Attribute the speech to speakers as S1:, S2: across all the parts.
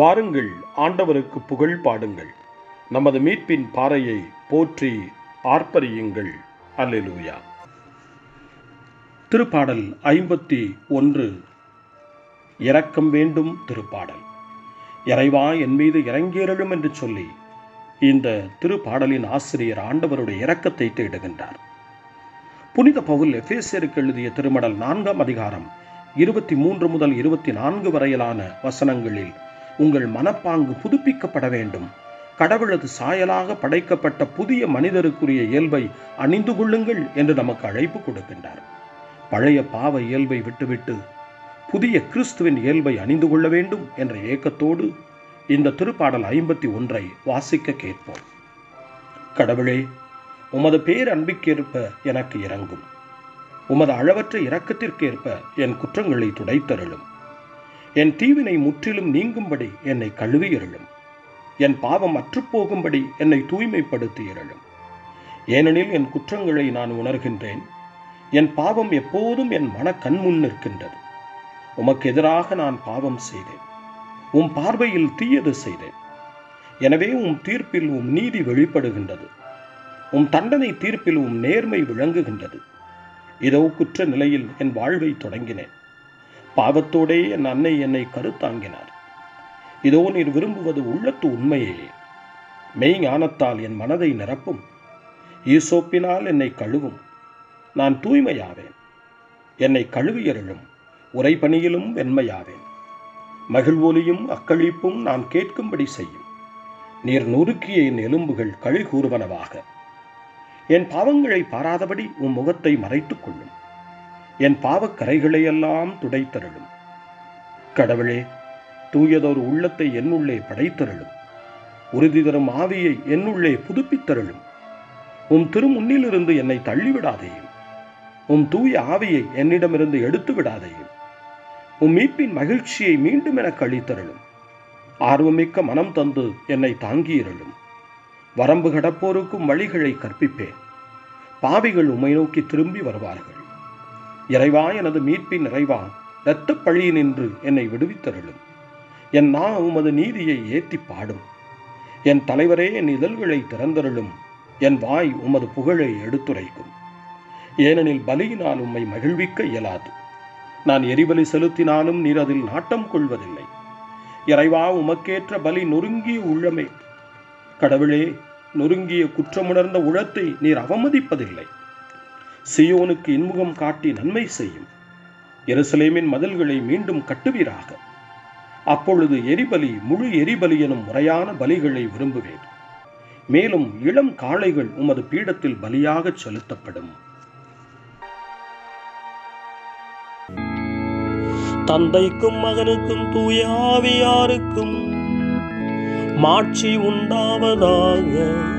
S1: வாருங்கள் ஆண்டவருக்கு புகழ் பாடுங்கள். நமது மீட்பின் பாறையை போற்றி ஆர்ப்பரியுங்கள். அல்லேலூயா. திருப்பாடல் ஐம்பத்தி ஒன்று. இரக்கம் வேண்டும் திருப்பாடல். இறைவா என் மீது இறங்கியருளும் என்று சொல்லி இந்த திருப்பாடலின் ஆசிரியர் ஆண்டவருடைய இரக்கத்தை தேடுகின்றார். புனித பவுல் எஃபேசியருக்கு எழுதிய திருமடல் நான்காம் அதிகாரம் இருபத்தி மூன்று முதல் இருபத்தி நான்கு வரையிலான வசனங்களில் உங்கள் மனப்பாங்கு புதுப்பிக்கப்பட வேண்டும். கடவுளது சாயலாக படைக்கப்பட்ட புதிய மனிதருக்குரிய இயல்பை அணிந்து கொள்ளுங்கள் என்று நமக்கு அழைப்பு கொடுக்கின்றார். பழைய பாவ இயல்பை விட்டுவிட்டு புதிய கிறிஸ்துவின் இயல்பை அணிந்து கொள்ள வேண்டும் என்ற ஏக்கத்தோடு இந்த திருப்பாடல் ஐம்பத்தி ஒன்றை வாசிக்க கேட்போம். கடவுளே உமது பேர் அன்பிற்கேற்ப எனக்கு இறங்கும் உமது அளவற்ற இரக்கத்திற்கேற்ப என் குற்றங்களை துடைத்தருளும். என் தீவினை முற்றிலும் நீங்கும்படி என்னை கழுவி இருளும் என் பாவம் அற்றுப்போகும்படி என்னை தூய்மைப்படுத்தியருளும். ஏனெனில் என் குற்றங்களை நான் உணர்கின்றேன். என் பாவம் எப்போதும் என் மன கண்முன் நிற்கின்றது. உமக்கு எதிராக நான் பாவம் செய்தேன். உம் பார்வையில் தீயது செய்தேன். எனவே உம் தீர்ப்பில் உம் நீதி வெளிப்படுகின்றது. உம் தண்டனை தீர்ப்பில் உம் நேர்மை விளங்குகின்றது. இதோ குற்ற நிலையில் என் வாழ்வை தொடங்கினேன். பாவத்தோடே என் அன்னை என்னை கருத்தாங்கினார். இதோ நீர் விரும்புவது உள்ளத்து உண்மையே. மெய் ஞானத்தால் என் மனதை நிரப்பும். ஈசோப்பினால் என்னை கழுவும். நான் தூய்மையாவேன். என்னை கழுவியருளும். உரைபணியிலும் வெண்மையாவேன். மகிழ்வொலியும் அக்களிப்பும் நான் கேட்கும்படி செய்யும். நீர் நொறுக்கிய என் எலும்புகள் களி கூறுவனவாக என் பாவங்களை பாராதபடி உன் முகத்தை மறைத்துக் கொள்ளும். என் பாவக்கரைகளையெல்லாம் துடைத்தருளும். கடவுளே தூயதொரு உள்ளத்தை என்னுள்ளே படைத்தருளும். உறுதி தரும் ஆவியை என்னுள்ளே புதுப்பித்தருளும். உம் திருமுன்னிலிருந்து என்னை தள்ளிவிடாதேயும். உம் தூய ஆவியை என்னிடமிருந்து எடுத்து விடாதேயும் உம் மீட்பின் மகிழ்ச்சியை மீண்டும் எனக்கு அளித்தருளும் ஆர்வமிக்க மனம் தந்து என்னை தாங்கியிருளும். வரம்பு கடப்போருக்கும் வழிகளை கற்பிப்பேன். பாவிகள் உம்மை நோக்கி திரும்பி வருவார்கள். இறைவா எனது மீட்பின் நிறைவா இரத்தப் பழியினின்று என்னை விடுவித்தருளும். என் நான் உமது நீதியை ஏத்தி பாடும். என் தலைவரே என் இதழ்களை திறந்தருளும். என் வாய் உமது புகழை எடுத்துரைக்கும். ஏனெனில் பலியினால் உம்மை மகிழ்விக்க இயலாது. நான் எரிபலி செலுத்தினாலும் நீர் அதில் நாட்டம் கொள்வதில்லை. இறைவா உமக்கேற்ற பலி நொறுங்கிய உள்ளமே. கடவுளே நொறுங்கிய குற்றமுணர்ந்த உளத்தை நீர் அவமதிப்பதில்லை. சியோனுக்கு இன்முகம் காட்டி நன்மை செய்யும். எருசலேமின் மதில்களை மீண்டும் கட்டுவீராக. அப்பொழுது எரிபலி முழு எரிபலி எனும் முறையான பலிகளை விரும்புவேன். மேலும் இளம் காளைகள் உமது பீடத்தில் பலியாகச் செலுத்தப்படும்.
S2: தந்தைக்கும் மகனுக்கும் தூயாவியாருக்கும் மாட்சி உண்டாவதாக.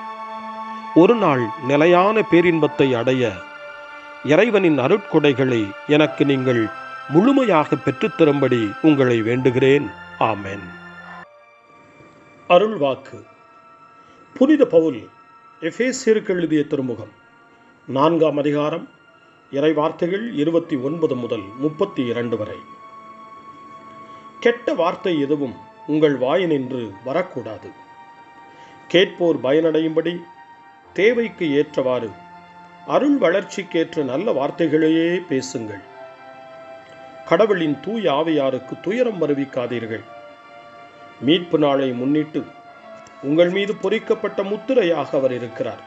S1: ஒரு நாள் நிலையான பேரின்பத்தை அடைய இறைவனின் அருட்கொடைகளை எனக்கு நீங்கள் முழுமையாக பெற்றுத்தரும்படி உங்களை வேண்டுகிறேன். ஆமென். அருள் வாக்கு. புனித பவுல் எஃபேசியருக்கு எழுதிய திருமுகம். நான்காம் அதிகாரம் இறை வார்த்தைகள் இருபத்தி ஒன்பது முதல் முப்பத்தி இரண்டு வரை. கெட்ட வார்த்தை எதுவும் உங்கள் வாயினின்று வரக்கூடாது. கேட்போர் பயனடையும்படி தேவைக்கு ஏற்றவாறு அருள் வளர்ச்சிக்கேற்ற நல்ல வார்த்தைகளையே பேசுங்கள். கடவுளின் தூய ஆவையாருக்கு துயரம் வருவிக்காதீர்கள். மீட்பு நாளை முன்னிட்டு உங்கள் மீது பொறிக்கப்பட்ட முத்திரையாக அவர் இருக்கிறார்.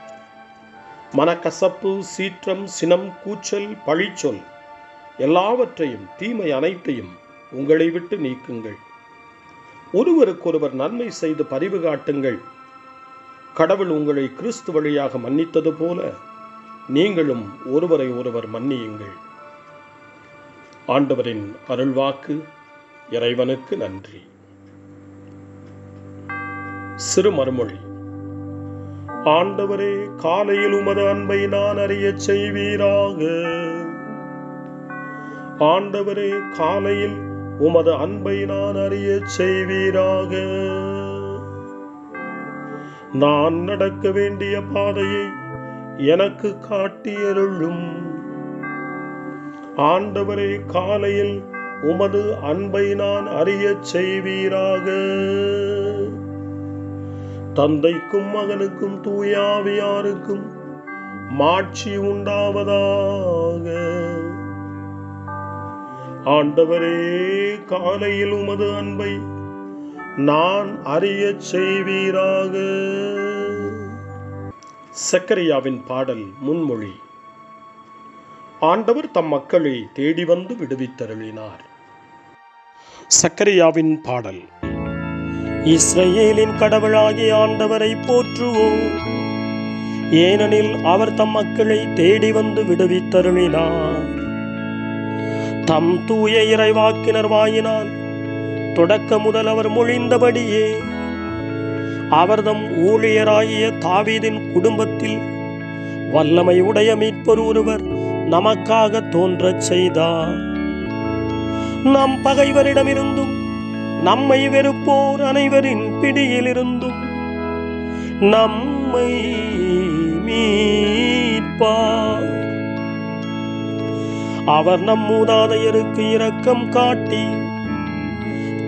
S1: மனக்கசப்பு சீற்றம் சினம் கூச்சல் பழிச்சொல் எல்லாவற்றையும் தீமை அனைத்தையும் உங்களை விட்டு நீக்குங்கள். ஒருவருக்கொருவர் நன்மை செய்து பரிவு காட்டுங்கள். கடவுள் உங்களை கிறிஸ்து வழியாக மன்னித்தது போல நீங்களும் ஒருவரை ஒருவர் மன்னியுங்கள். ஆண்டவரின் அருள்வாக்கு இறைவனுக்கு நன்றி. சிறு மறுமொழி ஆண்டவரே காலையில் உமது அன்பை நான் அறியச் செய்வீராக. ஆண்டவரே காலையில் உமது அன்பை நான் அறியச் செய்வீராக. நான் நடக்க வேண்டிய பாதையை எனக்கு காட்டியருளும். ஆண்டவரே காலையில் உமது அன்பை நான் அறியச் செய்வீராக. தந்தைக்கும் மகனுக்கும் தூயாவியாருக்கும் மாட்சி உண்டாவதாக. ஆண்டவரே காலையில் உமது அன்பை நான் அறியச் செய்வீராக. சக்கரியாவின் பாடல் முன்மொழி. ஆண்டவர் தம் மக்களை தேடி வந்து விடுவித்தருளினார். சக்கரியாவின் பாடல்.
S2: இஸ்ரேலின் கடவுளாகிய ஆண்டவரை போற்றுவோம். ஏனெனில் அவர் தம் மக்களை தேடி வந்து விடுவித்தருளினார். தம் தூய இறைவாக்கினர் வாயினால் தொடக்க முதல் அவர் மொழிந்தபடியே. அவர்தம் ஊழியராகிய தாவீதின் குடும்பத்தில் வல்லமை உடைய மீட்பர் ஒருவர் நமக்காக தோன்றச் செய்தார். நம் பகைவரிடமிருந்தும் நம்மை வெறுப்போர் அனைவரின் பிடியிலிருந்தும் நம்மை மீட்பார். அவர் நம் மூதாதையருக்கு இரக்கம் காட்டி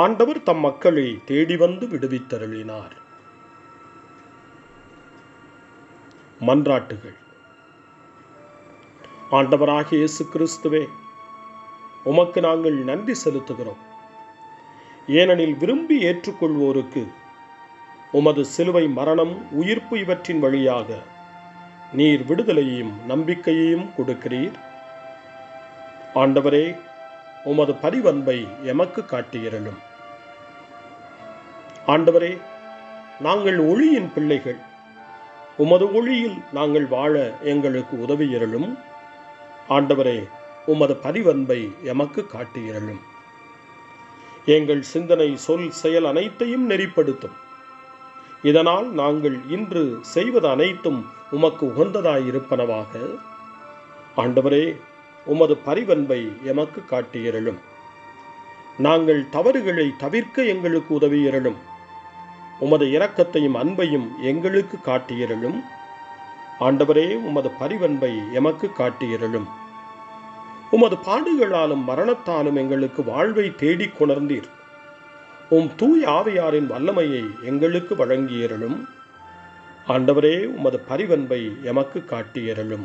S1: ஆண்டவர் தம் மக்களை தேடி வந்து விடுவித்தருளினார். மன்றாட்டுகள். ஆண்டவராகிய இயேசு கிறிஸ்துவே உமக்கு நாங்கள் நன்றி செலுத்துகிறோம். ஏனெனில் விரும்பி ஏற்றுக்கொள்வோருக்கு உமது சிலுவை மரணம் உயிர்ப்பு இவற்றின் வழியாக நீர் விடுதலையையும் நம்பிக்கையையும் கொடுக்கிறீர். ஆண்டவரே உமது பரிவன்பை எமக்கு காட்டியிருளும். ஆண்டவரே நாங்கள் ஒளியின் பிள்ளைகள். உமது ஒளியில் நாங்கள் வாழ எங்களுக்கு உதவியிருளும். ஆண்டவரே உமது பரிவன்பை எமக்கு காட்டியிருளும். எங்கள் சிந்தனை சொல் செயல் அனைத்தையும் நெறிப்படுத்தும். இதனால் நாங்கள் இன்று செய்வது அனைத்தும் உமக்கு உகந்ததாயிருப்பனவாக. ஆண்டவரே உமது பரிவன்பை எமக்கு காட்டியிருளும். நாங்கள் தவறுகளை தவிர்க்க எங்களுக்கு உதவியிருளும். உமது இரக்கத்தையும் அன்பையும் எங்களுக்கு காட்டியிருளும். ஆண்டவரே உமது பரிவன்பை எமக்கு காட்டியிருளும். உமது பாடுகளாலும் மரணத்தாலும் எங்களுக்கு வாழ்வை தேடிக் கொணர்ந்தீர். உம் தூய் ஆவியாரின் வல்லமையை எங்களுக்கு வழங்கியிருளும். ஆண்டவரே உமது பரிவன்பை எமக்கு காட்டியிருளும்.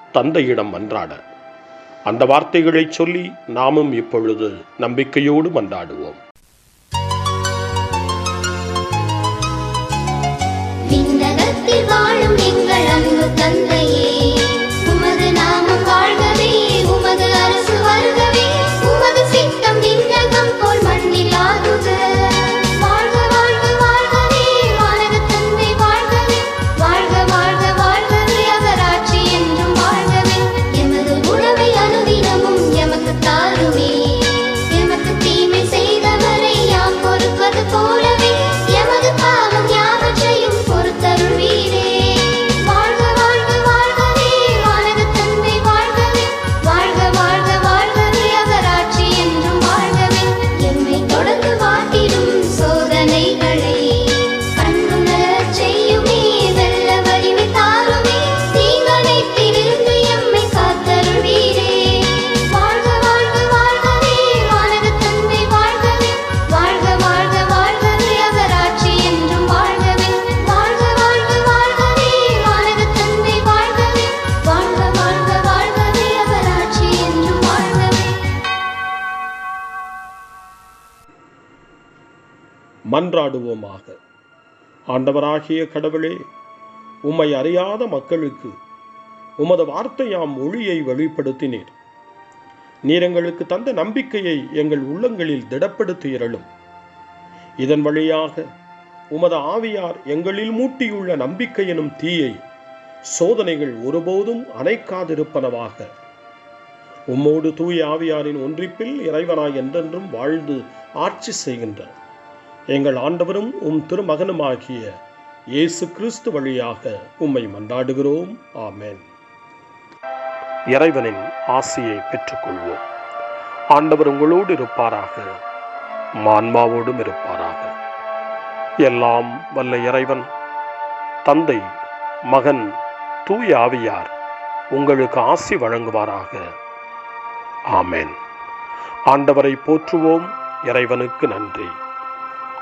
S1: தந்தையிடம் மன்றாட. அந்த வார்த்தைகளை சொல்லி நாமும் இப்பொழுது நம்பிக்கையோடு மன்றாடுவோம்.
S3: வாழும் எங்கள் அன்பு தந்தையே
S1: மன்றாடுவோமாக. ஆண்டவராகிய கடவுளே உம்மை அறியாத மக்களுக்கு உமது வார்த்தையாம் ஒளியை வெளிப்படுத்தினீர். நீர் எங்களுக்கு தந்த நம்பிக்கையை எங்கள் உள்ளங்களில் திடப்படுத்தியருளும் இதன் வழியாக உமது ஆவியார் எங்களில் மூட்டியுள்ள நம்பிக்கை எனும் தீயை சோதனைகள் ஒருபோதும் அணைக்காதிருப்பனவாக. உம்மோடு தூய ஆவியாரின் ஒன்றிப்பில் இறைவனாய் என்றென்றும் வாழ்ந்து ஆட்சி செய்கின்றார். எங்கள் ஆண்டவரும் உம் திருமகனுமாகிய இயேசு கிறிஸ்து வழியாக உம்மை மன்றாடுகிறோம். ஆமேன். இறைவனின் ஆசியை பெற்றுக்கொள்வோம். ஆண்டவர் உங்களோடு இருப்பாராக மான்மாவோடும் இருப்பாராக. எல்லாம் வல்ல இறைவன் தந்தை மகன் தூய ஆவியார் உங்களுக்கு ஆசி வழங்குவாராக. ஆமேன். ஆண்டவரை போற்றுவோம். இறைவனுக்கு நன்றி.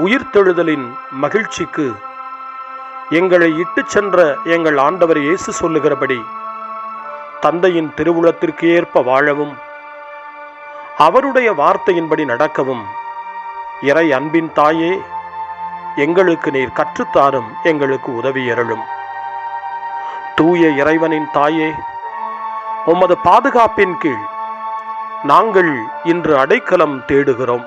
S1: உயிர்த்தெழுதலின் மகிழ்ச்சிக்கு எங்களை இட்டுச் சென்ற எங்கள் ஆண்டவர் இயேசு சொல்லுகிறபடி தந்தையின் திருவுளத்திற்கு ஏற்ப வாழவும் அவருடைய வார்த்தையின்படி நடக்கவும். இறை அன்பின் தாயே எங்களுக்கு நீர் கற்றுத்தாரும் எங்களுக்கு உதவி எறலும் தூய இறைவனின் தாயே உமது பாதுகாப்பின் கீழ் நாங்கள் இன்று அடைக்கலம் தேடுகிறோம்.